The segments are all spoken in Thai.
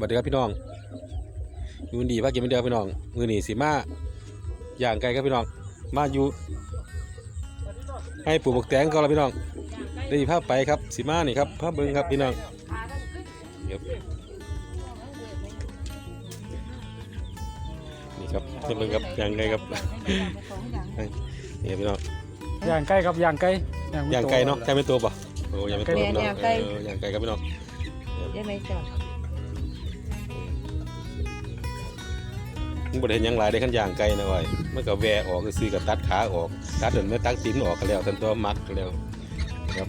สวัสดีครับพี่น้องอยูนดีพากินไม่เดียวพี่น้อง มือหนีสีมาอย่างไกลครับพี่น้อง มาอยู่ให้ปลูกบกแตงก็แล้วพี่น้อง ได้ภาพไปครับสีมานี่ครับภาพเบิ้งครับพี่น้องครับนี่ครับภาพเบิ้งครับอย่างไกลครับนี่พี่น้องย่างไก่ครับย่างไก่อย่างไกลเนาะใช่เป็นตัวป่ะโอ้ยังเป็นตัวแม่พี่น้องย่างไก่เอออย่างไกลครับพี่น้องได้ไหมจ๊ะ มันบ่ได้เห็นหยังหลายได้ขั้นอย่างไกลนะเว้ยมันก็แวะออกก็ซื้อกับตัดขาออก ตัดจนไม่ตักตีนออกก็แล้วทันตัวมักก็แล้วครับ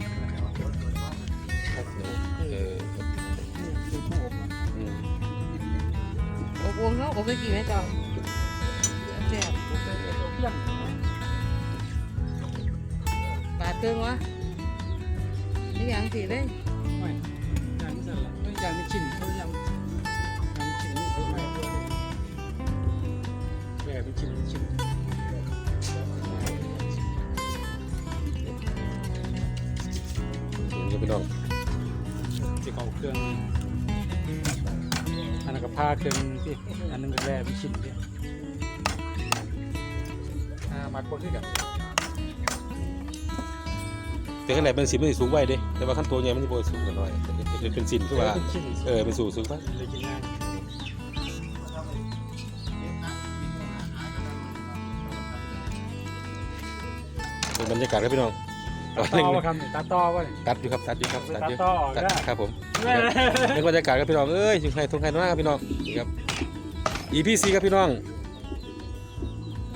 เอออืมโอ้โหเขาโอ้ไปกี่ไหมจ๊ะแซ่บปาดเติงวะนี่ยังสิเลย พี่น้องที่เขาเครื่องอันนั้นก็ผ้าเครื่องที่อันนึงก็แร่เป็นชิ้นที่อ่ามัดบนที่กันแต่ข้างในเป็นสินมันสิสูงไว้เด้แต่ว่าขั้นตัวใหญ่มันจะบ่สูงกันหน่อยเป็นเป็นสินคือว่าเป็นชิ้นเออเป็นสูงสูงปะเลยกินง่ายเป็นบรรยากาศครับพี่น้อง ตัดต่อวะครับนี่ตัดต่อวะนี่ตัดอยู่ครับตัดอยู่ครับตัดอยู่ตัดต่อตัดได้ครับผมเป็นบรรยากาศครับพี่น้องเอ้ยอยู่ไทยทงไทยน้อยครับพี่น้องนี่ครับ EPC ครับพี่น้อง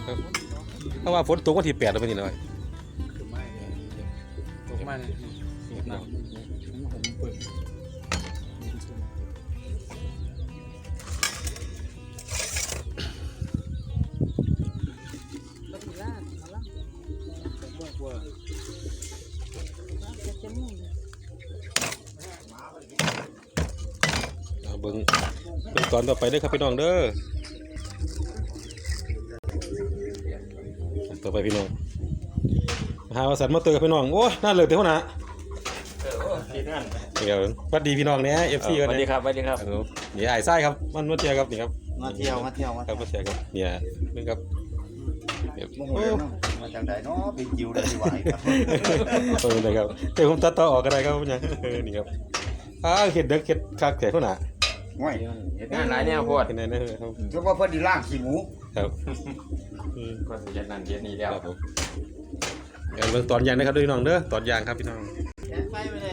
ครับเพราะว่าฝนตกวันที่แปดแล้วเป็นยังไงตกมาเนี่ย บิ้งเบิ้งตอนต่อไปเด้อครับพี่น้องเด้อต่อไปพี่น้องหาว่าสันมาเตอร์ครับพี่น้องโอ้ยน่าเลิศเท่านะเดี๋ยวสวัสดีพี่น้องเนี่ยเอฟซีสกันวัสดีเนี่ยครับสวัสดีครับครับนี่ไอ้ไส้ครับมันมาเจอครับนี่ครับมาเที่ยวมาเที่ยวมาครับมาเจอครับเนี่ยนี่ครับเดี๋ยวโมโหเลยเนาะมาจากไหนเนาะเป็นจิวเลยดีกว่าอีกครับเออนะครับเดี๋ยวผมตัดต่อออกก็ได้ครับเนี่ยเออนี่ครับอ้าวเห็ดเด็กเห็ดคักแต่คนหนา ง่อยเห็นงานหลายแนวโพดเป็นไงนะครับถือว่าเพิ่นดีล่างขี้หมูครับอืมก็เย็นนั่นเย็นนี่แล้วครับผมเดี๋ยวเบิ่งตอนยางนะครับด้วยพี่น้องเด้อตอนยางครับพี่น้องไฟไม่ได้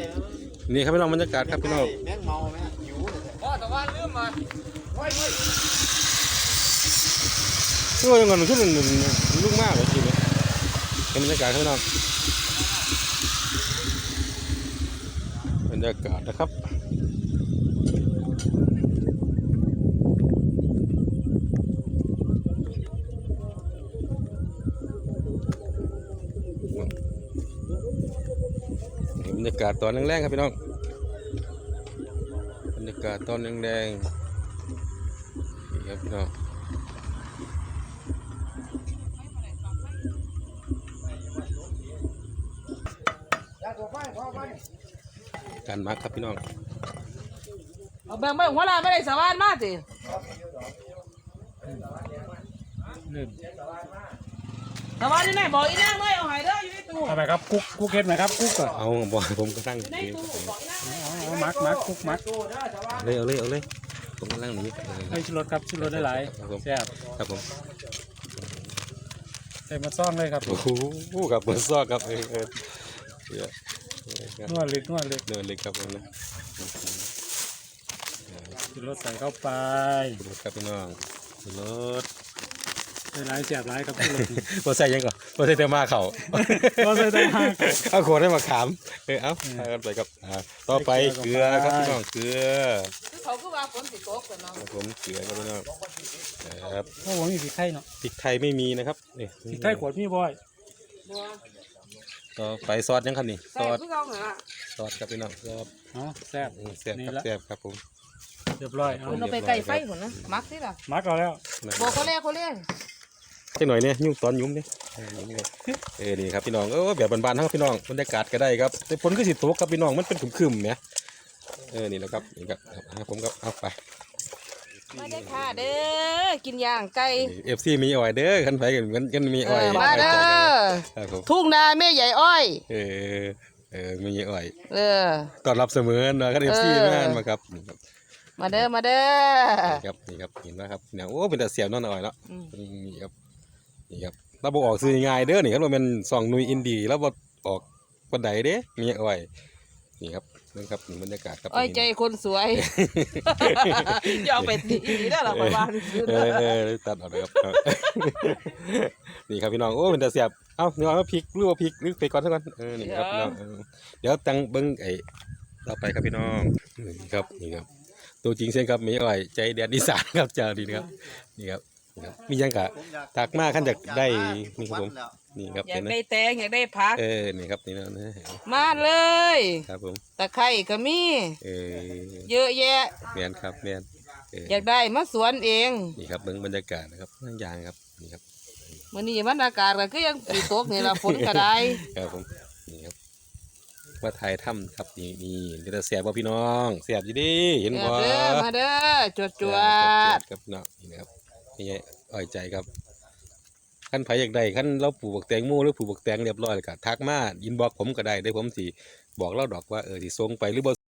นี่ครับพี่น้องบรรยากาศครับพี่น้อง แม่งเมาแม่งหิวพ่อตะวันลืมมาโอ้ยยังไงมันขึ้นลุกมากเลยจริงไหมเป็นบรรยากาศครับพี่น้องบรรยากาศนะครับ บรรยากาศตอนแรงๆครับพี่น้อง บรรยากาศตอนแรงๆนี่ครับพี่น้องการมักครับพี่น้อง เอาแบงแบ่หัวลาไม่ได้สวานมากสิ เริ่มสวานนี่แม่บอกอีนางเลยเอาหายเด้ออยู่ในตู้เอาไปครับกุ๊กกุ๊กเฮ็ดไหมครับกุ๊กก่อนเอาบ่ผมก็ตั้งในตู้บอกอีนางเลยเอาเอามักมักกุ๊กมักเอาเลยเอาเลยเอาเลยผมก็ตั้งหนีให้ชิลรสครับชิลรสได้หลายครับผมแซ่บครับผมใส่มาซ่องเลยครับโอ้โหกับเบอร์ซอกครับเออเออเดี๋ยวครับนวดลึกนวดลึกเดินเลยครับผมนะชิลรสใส่เข้าไปรถครับพี่น้องรถได้ หลายแซ่บหลายครับชิลรสนี่บ่ใส่ยังก่อนบ่ใส่แต่มาเข่าบ่ใส่แต่มาเข้าเอาขวดให้มาขามเออเอาเอากันไปครับอ่าต่อไปเกลือครับพี่น้องเกลือคือเขาคือว่าฝนสิตกกันเนาะครับผมเกลือครับพี่น้องครับโอ้โหมีพริกไทยเนาะพริกไทยไม่มีนะครับนี่พริกไทยขวดมีบ่อยบัวต่อไปซอสยังครับนี่ซใส่อสคือเขาเหรอซอสครับพี่น้องซอสเนาะแซ่บอืมแซ่บนี่ครับละแซ่บครับผม เรียบร้อยเอาคุณเอาไปไก่ไฟหุ่นนะมักสิล่ะมักเอาแล้วบอกเขาเล่เขาเล่ จังหน่อยเนี่ยยุ่งตอนยุ่มเนี่ยเออยุ่มเนี่ยเออนี่ครับพี่น้องเออแบบบานๆทั้งพี่น้องบรรยากาศก็ได้ครับแต่ฝนก็สิตกครับพี่น้องมันเป็นครึมๆเนี่ยเออนี่แหละครับนี่ครับเอาผมครับเอาไปมาได้อค่ะเด้อกินย่างไก่เอฟซีมีอ้อยเด้อคันไปกันกันกันมีเออ้อยอมาเด้อครับผมทุ่งนาแม่ใหญ่อ้อย เออเออมีอ้อยเออต้อนรับเสมอนะคันเอฟซีเออมามาครับนี่ครับมาเด้อมาเด้อนี่ครับนี่ครับเห็นไหมครับเนี่ยโอ้เป็นแต่เสียบเนอนอ้อยเนาะอืมนี่ครับ นี่ครับเราบอกออกซื้อง่ายๆเด้อนี่ครับเราเป็นสองหนุยอินดีแล้วบอออกบันไดเด้มีอ้อยนี่ครับนี่ครับนี่บรรยากาศครับอ้อยใจคนสวยอย่าเอาไปตีได้หรอประมาณเออเออตัดออกเลยครับครับนี่ครับพี่น้องโอ้เป็นแต่เสียบเอ้าเนื้อมาพริกหรือว่าพริกหรือไปก่อนซะก่อนเออนี่ครับพี่น้องเออเดี๋ยวตังเบิ้งไอ้ต่อไปครับพี่น้องนี่ครับนี่ครับตัวจริงเส้นครับมีอ้อยใจแดนอีสานครับเจ้าดีนะครับนี่ครับนี่ ครับมียังกะตักมาขั้นจากได้นี่ครับผมนี่ครับอยาเห็กนไหมได้แตงอยากได้ผัก เออนี่ครับนี่นะนะมาเลย ครับผมตะไคร่ก็มี เออเยอะแยะ แมนครับแมนเอออยากได้มาสวนเองนี่ครับเบิ้งบรรยากาศนะครับนั่งยางครับนี่ครับมื้อนี้บรรยากาศก็คือยังสิตกนี่ล่ะฝนก็ได้ครับผมนี่ครับว่าไทยถ้ำครับนี่นี่เดี๋ยวจะเสียบบ่พี่น้องเสียบอยู่ดิเห็นเอบ่อเด้อมาเด้อจวดจวดครับเนาะนี่นะครับี่อ้อยใจครับขั้นไผอยากได้ขั้นเราปลูกบักแตงโมหรือปลูกบักแตงเรียบร้อยแล้วก็ทักมาอินบอกผมก็ได้ได้ผมสิบอกเล่าดอกว่าเออสิส่งไปหรือบ่